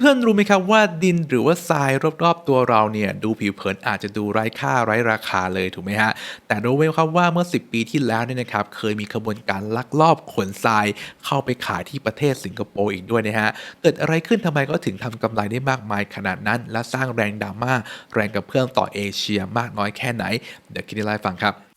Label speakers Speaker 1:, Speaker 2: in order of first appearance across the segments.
Speaker 1: เพื่อนๆรู้ไหมครับว่าดินหรือว่าทรายรอบๆตัวเราเนี่ยดูผิวเผินอาจจะดูไร้ค่าไร้ราคาเลยถูกไหมฮะแต่รู้ไหมครับว่าเมื่อ 10 ปีที่แล้วเนี่ยนะครับเคยมีขบวนการลักลอบขนทรายเข้าไปขายที่ประเทศสิงคโปร์อีกด้วยนะฮะเกิดอะไรขึ้นทำไมก็ถึงทำกำไรได้มากมายขนาดนั้น และสร้างแรงดราม่าแรงกระเพื่อมต่อเอเชียมากน้อยแค่ไหนเดี๋ยวคิดได้ไล่ฟังครับ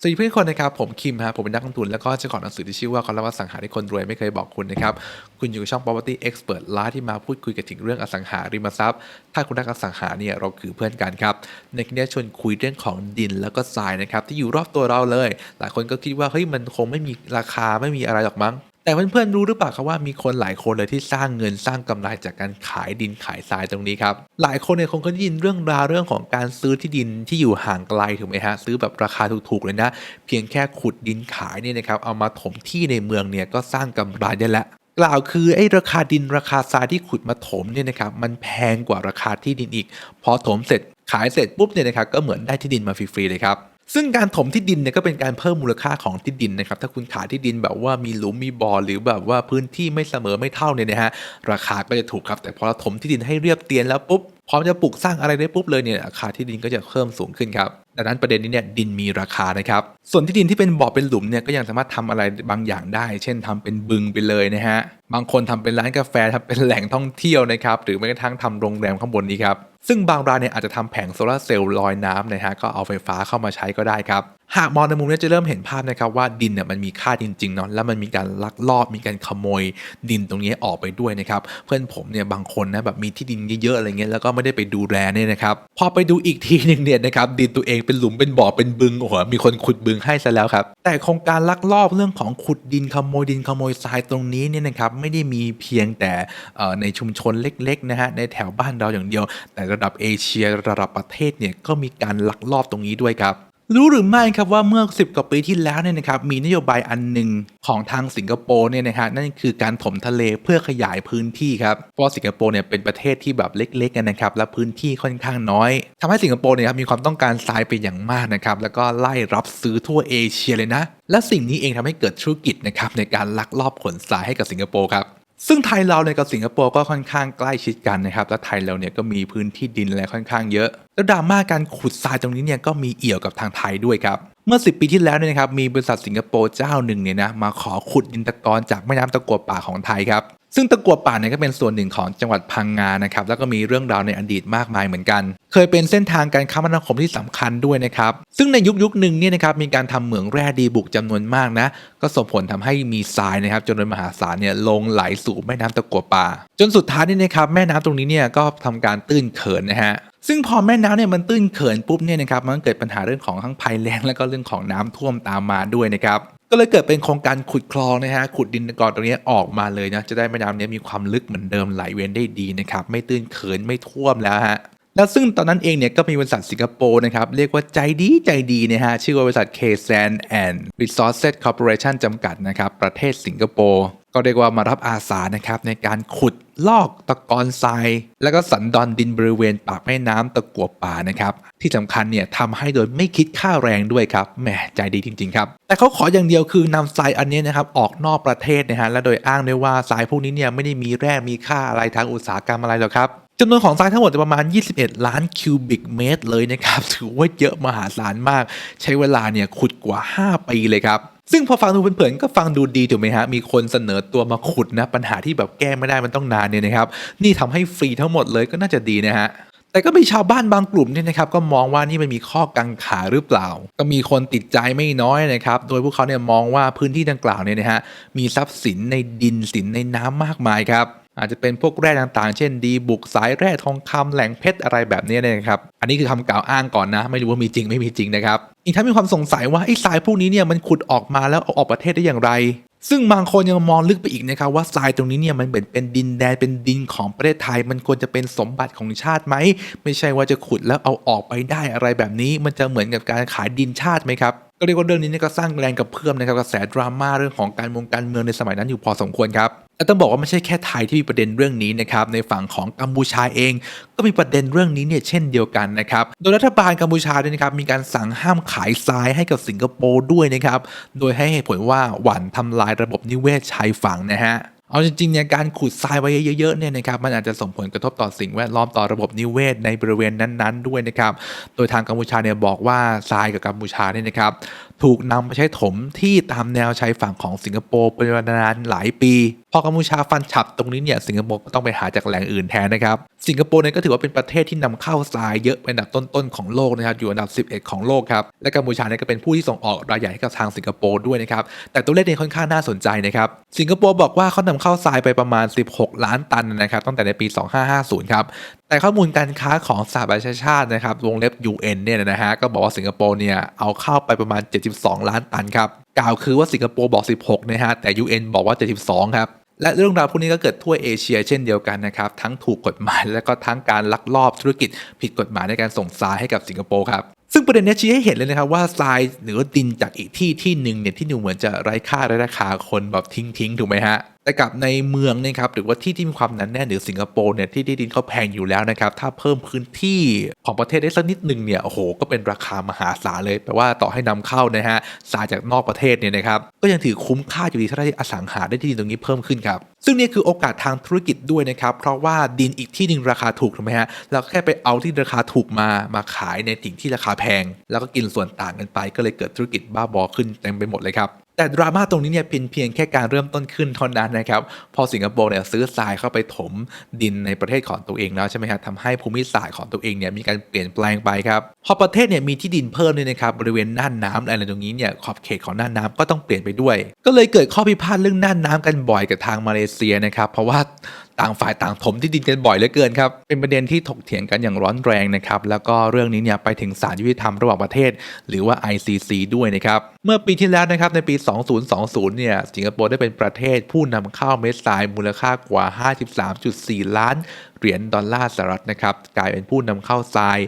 Speaker 1: สวัสดีเพื่อนคนนะครับ ผมคิมฮะผมเป็นนักลงทุน แล้วก็เจ้าของหนังสือที่ชื่อว่าคอลัมน์อสังหาที่คนรวยไม่เคยบอกคุณนะครับ คุณอยู่ช่อง property expert ร้านที่มาพูดคุยกันถึงเรื่องอสังหาริมทรัพย์ ถ้าคุณรักอสังหาเนี่ยเราคือเพื่อนกันครับ ในคลิปนี้ชวนคุยเรื่องของดินแล้วก็ทรายนะครับที่อยู่รอบตัวเราเลย หลายคนก็คิดว่าเฮ้ยมันคงไม่มีราคาไม่มีอะไรหรอกมั้ง แต่เพื่อนๆรู้หรือเปล่าครับว่ามีคนหลายคนเลยที่สร้างเงินสร้างกำไรจากการขายดินขายทรายตรงนี้ครับหลายคนเนี่ยคงเคยได้ยินเรื่องราวเรื่องของการซื้อที่ดินที่อยู่ห่างไกลถูกไหมฮะซื้อแบบราคาถูกๆเลยนะ เพียงแค่ขุดดินขายเนี่ยนะครับเอามาถมที่ในเมืองเนี่ยก็สร้างกำไรได้แล้วกล่าวคือไอ้ราคาดินราคาทรายที่ขุดมาถมเนี่ยนะครับมันแพงกว่าราคาที่ดินอีก พอถมเสร็จขายเสร็จปุ๊บเนี่ยนะครับก็เหมือนได้ที่ดินมาฟรีๆเลยครับ ซึ่งการถมที่ดินเนี่ยก็เป็นการเพิ่มมูลค่าของที่ดินนะครับถ้าคุณขายที่ดินแบบว่ามีหลุมมีบ่อหรือแบบว่าพื้นที่ไม่เสมอไม่เท่าเนี่ยนะฮะราคาก็จะถูกครับแต่พอเราถมที่ดินให้เรียบเตียนแล้วปุ๊บพร้อมจะปลูกสร้างอะไรได้ปุ๊บเลยเนี่ยราคาที่ดินก็จะเพิ่มสูงขึ้นครับ ดังนั้นประเด็นนี้เนี่ยดินมีราคานะครับ ส่วนที่ดินที่เป็นบ่อเป็นหลุมเนี่ยก็ยังสามารถทำอะไรบางอย่างได้ เช่นทำเป็นบึงไปเลยนะฮะ บางคนทำเป็นร้านกาแฟทำเป็นแหล่งท่องเที่ยวนะครับ หรือแม้กระทั่งทำโรงแรมข้างบนนี้ครับ ซึ่งบางรายเนี่ยอาจจะทำแผงโซลาร์เซลล์ลอยน้ำนะฮะ ก็เอาไฟฟ้าเข้ามาใช้ก็ได้ครับ หากมองในมุมนี้จะเริ่มเห็นภาพนะครับว่าดินเนี่ยมันมีค่าจริงๆเนาะ แล้วมันมีการลักลอบ มีการขโมย ดินตรงนี้ออกไปด้วยนะครับ เพื่อนผมเนี่ยบางคนนะแบบมีที่ดินเยอะๆอะไรเงี้ย แล้วก็ไม่ได้ไปดูแลเนี่ยนะครับ พอไปดูอีกทีหนึ่งเนี่ยนะครับดินตัวเองเป็นหลุมเป็นบ่อเป็นบึงโอ้โหมีคนขุดบึงให้ซะแล้วครับ แต่โครงการลักลอบเรื่องของขุดดินขโมยดินขโมยทรายตรงนี้เนี่ยนะครับไม่ได้มีเพียงแต่ในชุมชนเล็กๆนะฮะในแถวบ้านเราอย่างเดียว แต่ระดับเอเชียระดับประเทศเนี่ยก็มีการลักลอบตรงนี้ด้วยครับ รู้หรือไม่ครับว่าเมื่อ 10 กว่าปีที่แล้วเนี่ยนะครับมีนโยบายอันหนึ่งของทางสิงคโปร์เนี่ยนะฮะนั่นคือการถมทะเลเพื่อขยายพื้นที่ครับเพราะสิงคโปร์เนี่ยเป็นประเทศที่แบบเล็กๆกันนะครับและพื้นที่ค่อนข้างน้อยทำให้สิงคโปร์เนี่ยครับมีความต้องการทรายเป็นอย่างมากนะครับแล้วก็ไล่รับซื้อทั่วเอเชียเลยนะ และสิ่งนี้เองทำให้เกิดธุรกิจนะครับในการลักลอบขนทรายให้กับสิงคโปร์ครับ ซึ่งไทยเราเนี่ยกับสิงคโปร์ก็ค่อนข้างใกล้ชิดกันนะครับ และไทยเราเนี่ยก็มีพื้นที่ดินอะไรค่อนข้างเยอะ แล้วดราม่าการขุดทรายตรงนี้เนี่ยก็มีเอี่ยวกับทางไทยด้วยครับ เมื่อ 10 ปีที่แล้วเนี่ยนะครับมีบริษัทสิงคโปร์เจ้าหนึ่งเนี่ยนะมาขอขุดดินตะกอนจากแม่น้ำตะกัวป่าของไทยครับ ซึ่งตะกัวป่าเนี่ยก็เป็นส่วนหนึ่งของจังหวัดพังงานะครับแล้วก็มีเรื่องราวในอดีตมากมายเหมือนกัน เคยเป็นเส้นทางการคมนาคมที่สำคัญด้วยนะครับ ซึ่งในยุคยุคหนึ่งเนี่ยนะครับมีการทำเหมืองแร่ดีบุกจำนวนมากนะก็ส่งผลทำให้มีทรายนะครับจำนวนมหาศาลเนี่ยลงไหลสู่แม่น้ำตะกัวป่า จนสุดท้ายนี่นะครับแม่น้ำตรงนี้เนี่ยก็ทำการตื้นเขินนะฮะซึ่งพอแม่น้ำเนี่ยมันตื้นเขินปุ๊บเนี่ยนะครับมันเกิดปัญหาเรื่องของทั้งภัยแล้งแล้วก็เรื่องของน้ำท่วมตามมาด้วยนะครับ ก็เลยเกิดเป็นโครงการขุดคลองนะฮะขุดดินตะกอนตรงนี้ออกมาเลยนะจะได้แม่น้ำนี้มีความลึกเหมือนเดิมไหลเวียนได้ดีนะครับไม่ตื้นเขินไม่ท่วมแล้วฮะแล้วซึ่งตอนนั้นเองเนี่ยก็มีบริษัทสิงคโปร์นะครับ เรียกว่าใจดีใจดีนะฮะ ชื่อว่าบริษัท k s a n and Resources Corporation จำกัดนะครับ ประเทศสิงคโปร์ ก็เรียกว่ามารับอาสานะครับในการขุดลอกตะกอนทราย แล้วก็สันดอนดินบริเวณปากแม่น้ำตะกัวป่านะครับที่สำคัญเนี่ยทำให้โดยไม่คิดค่าแรงด้วยครับแหมใจดีจริง ๆ ครับ แต่เขาขออย่างเดียวคือนำทรายอันนี้นะครับออกนอกประเทศนะฮะและโดยอ้างด้วยว่าทรายพวกนี้เนี่ยไม่ได้มีแร่มีค่าอะไรทางอุตสาหกรรมอะไรหรอกครับจำนวนของทรายทั้งหมดจะประมาณ 21 ล้านคิวบิกเมตรเลยนะครับ ถือว่าเยอะมหาศาลมาก ใช้เวลาเนี่ยขุดกว่า 5 ปีเลยครับ ซึ่งพอฟังดูเผินๆก็ฟังดูดีถูกไหมฮะ มีคนเสนอตัวมาขุดนะ ปัญหาที่แบบแก้ไม่ได้มันต้องนานเนี่ยนะครับ นี่ทำให้ฟรีทั้งหมดเลยก็น่าจะดีนะฮะแต่ก็มีชาวบ้านบางกลุ่มเนี่ยนะครับก็มองว่านี่มันมีข้อกังขาหรือเปล่า ก็มีคนติดใจไม่น้อยนะครับ โดยพวกเขาเนี่ยมองว่าพื้นที่ดังกล่าวเนี่ยนะฮะมีทรัพย์สินในดินสินในน้ำมากมายครับ อาจจะเป็นพวกแร่ต่างๆ เช่นดีบุกสายแร่ทองคำแหล่งเพชรอะไรแบบนี้นะครับ อันนี้คือคำกล่าวอ้างก่อนนะ ไม่รู้ว่ามีจริงไม่มีจริงนะครับ อีกทั้งมีความสงสัยว่าไอ้ทรายพวกนี้เนี่ยมันขุดออกมาแล้วเอาออกประเทศได้อย่างไร ซึ่งบางคนยังมองลึกไปอีกนะครับว่าทรายตรงนี้เนี่ยมันเหมือนเป็นดินแดนเป็นดินของประเทศไทย มันควรจะเป็นสมบัติของชาติไหม ไม่ใช่ว่าจะขุดแล้วเอาออกไปได้อะไรแบบนี้ มันจะเหมือนกับการขายดินชาติไหมครับ ก็เรียกว่าเรื่องนี้เนี่ยก็สร้างแรงกระเพื่อมนะครับกระแสดราม่าเรื่องของการเมองการเมืองในสมัยนั้นอยู่พอสมควรครับและต้องบอกว่าไม่ใช่แค่ไทยที่มีประเด็นเรื่องนี้นะครับในฝั่งของกัมพูชาเอง ก็มีประเด็นเรื่องนี้เนี่ยเช่นเดียวกันนะครับโดยรัฐบาลกัมพูชาเนี่ยนะครับมีการสั่งห้ามขายทรายให้กับสิงคโปร์ด้วยนะครับโดยให้เหตุผลว่าหวั่นทำลายระบบนิเวศชายฝั่งนะฮะ เอาจริงๆเนี่ยการขุดทรายไว้เยอะๆเนี่ยนะครับมันอาจจะส่งผลกระทบต่อสิ่งแวดล้อมต่อระบบนิเวศในบริเวณนั้นๆ ด้วยนะครับ โดยทางกัมพูชาเนี่ยบอกว่าทรายกับกัมพูชาเนี่ยนะครับถูกนำไปใช้ถมที่ตามแนวชายฝั่งของสิงคโปร์เป็นเวลานานหลายปี พอกัมพูชาฟันฉับตรงนี้เนี่ยสิงคโปร์ก็ต้องไปหาจากแหล่งอื่นแทนนะครับ สิงคโปร์เนี่ยก็ถือว่าเป็นประเทศที่นำเข้าทรายเยอะเป็นอันดับต้นๆของโลกนะครับอยู่อันดับ 11 ของโลกครับและกัมพูชาเนี่ยก็เป็นผู้ที่ส่งออกรายใหญ่ให้กับทางสิงคโปร์ด้วยนะครับแต่ตัวเลขเนี่ยค่อนข้างน่าสนใจนะครับสิงคโปร์บอกว่าเขานำเข้าทรายไปประมาณ 16 ล้านตันนะครับตั้งแต่ในปี 2550 ครับแต่ข้อมูลการค้าของสหประชาชาตินะครับวงเล็บ UN เนี่ยนะฮะก็บอกว่าสิงคโปร์เนี่ยเอาเข้าไปประมาณ 72 ล้านตันครับกล่าวคือว่าสิงคโปร์บอก 16 นะฮะแต่ UN บอกว่า 72 ครับและเรื่องราวพวกนี้ก็เกิดทั่วเอเชียเช่นเดียวกันนะครับ ทั้งถูกกฎหมายและก็ทั้งการลักลอบธุรกิจผิดกฎหมายในการส่งทรายให้กับสิงคโปร์ครับ ซึ่งประเด็นนี้ชี้ให้เห็นเลยนะครับว่าทรายหรือว่าดินจากอีกที่ที่หนึ่งเนี่ยที่ดูเหมือนจะไร้ค่าไร้ราคาคนแบบทิ้งทิ้งถูกไหมฮะ แต่กับในเมืองเนะครับหรือว่าที่ที่มีความหนาแน่นหรือสิงคโปร์เนี่ยที่ที่ดินเขาแพงอยู่แล้วนะครับถ้าเพิ่มพื้นที่ของประเทศได้สักนิดหนึ่งเนี่ยโอ้โหก็เป็นราคามหาศาลเลยแปลว่าต่อให้นำเข้านะฮะทราจากนอกประเทศเนี่ยนะครับก็ยังถือคุ้มค่าอยู่ดีถ้าได้อสังหาได้ที่ดินตรงนี้เพิ่มขึ้นครับซึ่งนี่คือโอกาสทางธุรกิจด้วยนะครับเพราะว่าดินอีกที่หนึ่งราคาถูกถูกไหมฮะเราแค่ไปเอาที่ราคาถูกมามาขายในสิ่งที่ราคาแพง แล้วก็กินส่วนต่างกันไป ก็เลยเกิดธุรกิจบ้าบอขึ้นเต็มไปหมดเลยครับ แต่ดราม่าตรงนี้เนี่ยเป็นเพียงแค่การเริ่มต้นขึ้นเท่านั้นนะครับ พอสิงคโปร์เนี่ยซื้อทรายเข้าไปถมดินในประเทศของตัวเองแล้วใช่ไหมครับทำให้ภูมิศาสตร์ของตัวเองเนี่ยมีการเปลี่ยนแปลงไปครับ พอประเทศเนี่ยมีที่ดินเพิ่มด้วยนะครับบริเวณน่านน้ำอะไรตรงนี้เนี่ยขอบเขตของน่านน้ำก็ต้องเปลี่ยนไปด้วย ก็เลยเกิดข้อพิพาทเรื่องน่านน้ำกันบ่อยกับทางมาเลเซียนะครับ เพราะว่า ต่างฝ่ายต่างถมที่ดินกันบ่อยเหลือเกินครับเป็นประเด็นที่ถกเถียงกันอย่างร้อนแรงนะครับแล้วก็เรื่องนี้เนี่ยไปถึงศาลยุติธรรมระหว่างประเทศ หรือว่า ICC ด้วยนะครับเมื่อปีที่แล้วนะครับในปี 2020 เนี่ยสิงคโปร์ได้เป็นประเทศผู้นำเข้าเม็ดทรายมูลค่ากว่า 53.4 ล้านเหรียญดอลลาร์สหรัฐนะครับกลายเป็นผู้นำเข้าทราย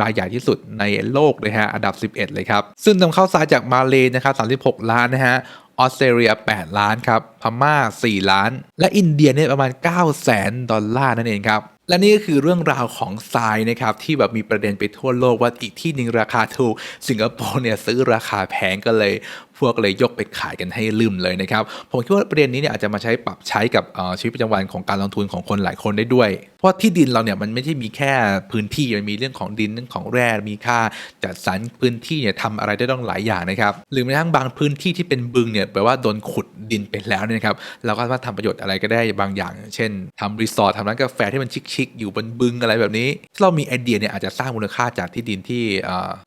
Speaker 1: รายใหญ่ที่สุดในโลกเลยฮะอันดับ 11 เลยครับ ซึ่งนำเข้าทรายจากมาเลนะครับ36 ล้านนะฮะ ออสเตรเลีย 8 ล้านครับ พม่า 4 ล้าน และอินเดียเนี่ยประมาณ9แสนดอลลาร์นั่นเองครับ และนี่ก็คือเรื่องราวของทรายนะครับ ที่แบบมีประเด็นไปทั่วโลกว่าอีกที่หนึ่งราคาถูก สิงคโปร์เนี่ยซื้อราคาแพงก็เลย พวกเลยยกไปขายกันให้ลืมเลยนะครับ ผมคิดว่าประเด็นนี้เนี่ยอาจจะมาใช้ปรับใช้กับชีวิตประจำวันของการลงทุนของคนหลายคนได้ด้วยเพราะที่ดินเราเนี่ยมันไม่ใช่มีแค่พื้นที่มันมีเรื่องของดินเรื่องของแร่มีค่าจัดสรรพื้นที่เนี่ยทำอะไรได้ต้องหลายอย่างนะครับหรือแม้กระทั่งบางพื้นที่ที่เป็นบึงเนี่ยแปลว่าโดนขุดดินไปแล้วเนี่ยครับเราก็สามารถทำประโยชน์อะไรก็ได้บางอย่าง เช่นทำรีสอร์ททำร้านกาแฟที่มันชิคๆอยู่บนบึงอะไรแบบนี้ถ้าเรามีไอเดียเนี่ยอาจจะสร้างมูลค่าจากที่ดินที่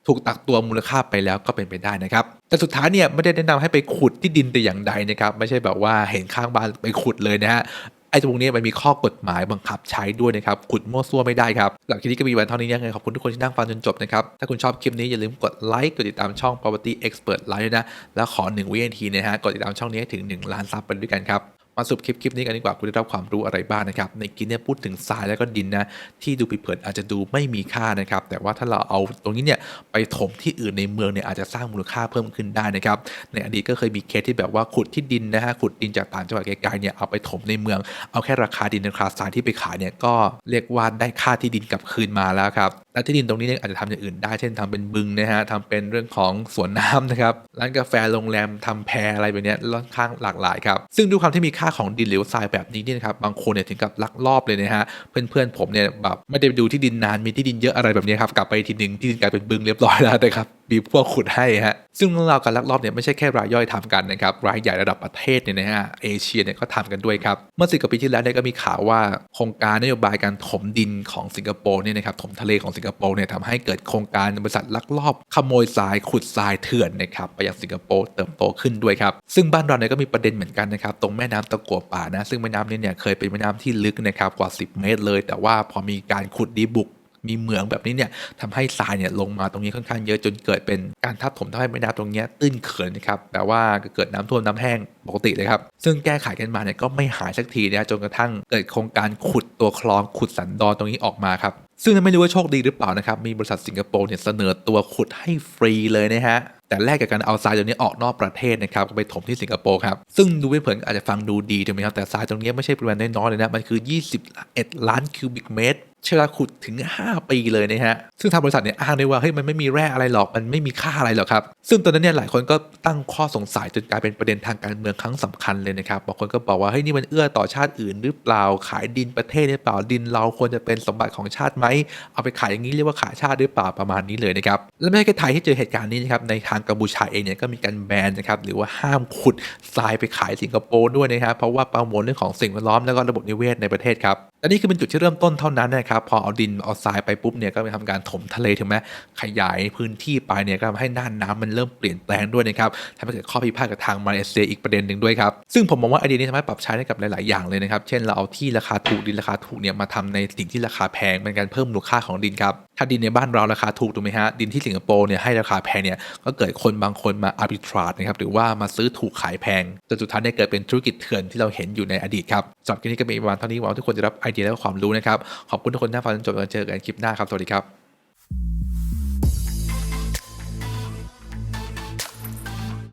Speaker 1: ถูกตักตัวมูลค่าไปแล้วก็เป็นไปได้นะครับแต่สุดท้ายเนี่ยไม่ได้แนะนำให้ไปขุดที่ดินแต่อย่างใดนะครับไม่ใช่แบบว่าเห็นข้างบ้านไปขุดเลยนะฮะ ไอ้ตรงนี้มันมีข้อกฎหมายบังคับใช้ด้วยนะครับขุดมั่วซั่วไม่ได้ครับหลังคลิปนี้ก็มีวันเท่านี้ยังไงขอบคุณทุกคนที่นั่งฟังจนจบนะครับถ้าคุณชอบคลิปนี้อย่าลืมกดไลค์กดติดตามช่อง property expert ไลค์ด้วยนะแล้วขอ1วินาทีนะฮะกดติดตามช่องนี้ให้ถึง 1 ล้านซับไปด้วยกันครับ มาสรุปคลิปคลิปนี้กันดีกว่าคุณได้รับความรู้อะไรบ้างนะครับ ในคลิปเนี้พูดถึงทรายแล้วก็ดินนะที่ดูผิวเผินอาจจะดูไม่มีค่านะครับ แต่ว่าถ้าเราเอาตรงนี้เนี่ยไปถมที่อื่นในเมืองเนี่ยอาจจะสร้างมูลค่าเพิ่มขึ้นได้นะครับ ในอดีตก็เคยมีเคสที่แบบว่าขุดที่ดินนะฮะขุดดินจากต่างจังหวัดไกลๆเนี่ยเอาไปถมในเมือง เอาแค่ราคาดินราคาทรายที่ไปขายเนี่ยก็เรียกว่าได้ค่าที่ดินกลับคืนมาแล้วครับและที่ดินตรงนี้เนี่ยอาจจะทำอย่างอื่นได้เช่นทำเป็นบึงนะฮะทำเป็นเรื่องของสวนน้ำนะครับร้านกาแฟโรงแรมทำแพอะไรแบบนี้ค่อนข้างหลากหลายครับซึ่งด้วยความที่มีค่าของดินหรือทรายแบบนี้เนี่ยครับบางคนเนี่ยถึงกับลักลอบเลยนะฮะเพื่อนๆผมเนี่ยแบบไม่ได้ไปดูที่ดินนานมีที่ดินเยอะอะไรแบบนี้ครับกลับไปทีหนึ่งที่ดินกลายเป็นบึงเรียบร้อยแล้วนะครับ มีพวกขุดให้ฮะซึ่งเรื่องราวการลักลอบเนี่ยไม่ใช่แค่รายย่อยทำกันนะครับรายใหญ่ระดับประเทศเนี่ยนะฮะเอเชียเนี่ยก็ทำกันด้วยครับเมื่อสิบกว่าปีที่แล้วเนี่ยก็มีข่าวว่าโครงการนโยบายการถมดินของสิงคโปร์เนี่ยนะครับถมทะเลของสิงคโปร์เนี่ยทำให้เกิดโครงการบริษัทลักลอบขโมยทรายขุดทรายเถื่อนนะครับไปยังสิงคโปร์เติบโตขึ้นด้วยครับซึ่งบ้านเราเนี่ยก็มีประเด็นเหมือนกันนะครับตรงแม่น้ำตะกัวป่านะซึ่งแม่น้ำนี้เนี่ยเคยเป็นแม่น้ำที่ลึกนะครับกว่า 10 เมตรเลย แต่ว่าพอมีการขุดดีบุก มีเหมืองแบบนี้เนี่ยทำให้ทรายเนี่ยลงมาตรงนี้ค่อนข้างเยอะจนเกิดเป็นการทับถมทำให้แม่น้ำตรงนี้ตื้นเขินนะครับแต่ว่าเกิดน้ำท่วมน้ำแห้งปกติเลยครับ ซึ่งแก้ไขกันมาเนี่ยก็ไม่หายสักทีนะจนกระทั่งเกิดโครงการขุดตัวคลองขุดสันดอนตรงนี้ออกมาครับซึ่งไม่รู้ว่าโชคดีหรือเปล่านะครับ มีบริษัทสิงคโปร์เนี่ยเสนอตัวขุดให้ฟรีเลยนะฮะ แต่แลกกับการเอาทรายตรงนี้ออกนอกประเทศนะครับ ก็ไปถมที่สิงคโปร์ครับ ซึ่งดูเผินอาจจะฟังดูดีถูกไหมครับ แต่ทรายตรงนี้ไม่ใช่ปริมาณน้อยๆเลยนะ มันคือ 21 ล้านคิวบิกเมตร ใช้เวลาขุดถึง 5 ปีเลยนะฮะ ซึ่งทางบริษัทเนี่ยอ้างได้ว่าเฮ้ยมันไม่มีแร่อะไรหรอก มันไม่มีค่าอะไรหรอกครับ ซึ่งตอนนั้นเนี่ยหลายคนก็ตั้งข้อสงสัยจนกลายเป็นประเด็นทางการเมืองครั้งสำคัญเลยนะครับ บางคนก็บอกว่าเฮ้ยนี่มันเอื้อต่อชาติอื่นหรือเปล่า ขายดินประเทศหรือเปล่า ดินเราควรจะเป็นสมบัติของชาติไหม เอาไปขายอย่างนี้เรียกว่าขายชาติหรือเปล่าประมาณนี้เลยนะครับ และไม่ใช่แค่ไทยที่เจอเหตุการณ์นี้นะครับ ในทางกัมพูชาเองเนี่ยก็มีการแบนนะครับ หรือว่าห้ามขุดทรายไปขายสิงคโปร์ด้วยนะครับ เพราะว่าประมวลเรื่องของสิ่งแวดล้อมแล้วก็ระบบนิเวศในประเทศครับ และนี่คือเป็นจุดที่เริ่มต้นเท่านั้นนะครับพอเอาดินเอาทรายไปปุ๊บเนี่ยก็ไปทำการถมทะเลถึงแม้ขยายพื้นที่ไปเนี่ยก็ทำให้น่านน้ำมันเริ่มเปลี่ยนแปลงด้วยนะครับทำให้เกิดข้อพิพาทกับทางมาเลเซียอีกประเด็นหนึ่งด้วยครับซึ่งผมมองว่าไอเดียนี้สามารถปรับใช้ได้กับหลาย ๆ อย่างเลยนะครับ เช่นเราเอาที่ราคาถูกดินราคาถูกเนี่ยมาทำในสิ่งที่ราคาแพงเป็นการเพิ่มมูลค่าของดินครับถ้าดินในบ้านเราราคาถูกถูกไหมฮะดินที่สิงคโปร์เนี่ยให้ราคาแพงเนี่ยก็เกิดคนบางคนมาอาร์บิทราดนะครับหรือว่ามาซื้อถูกขายแพงจนสุดท้ายเนี่ยเกิดเป็นธุรกิจเถื่อนที่เราเห็นอยู่ในอดีตครับสำหรับคลิปนี้ก็มีประมาณเท่านี้หวังทุกคนจะรับไอเดียและความรู้นะครับ ขอบคุณทุกคนที่ฟังจนจบแล้วเจอกันคลิปหน้าครับ สวัสดีครับ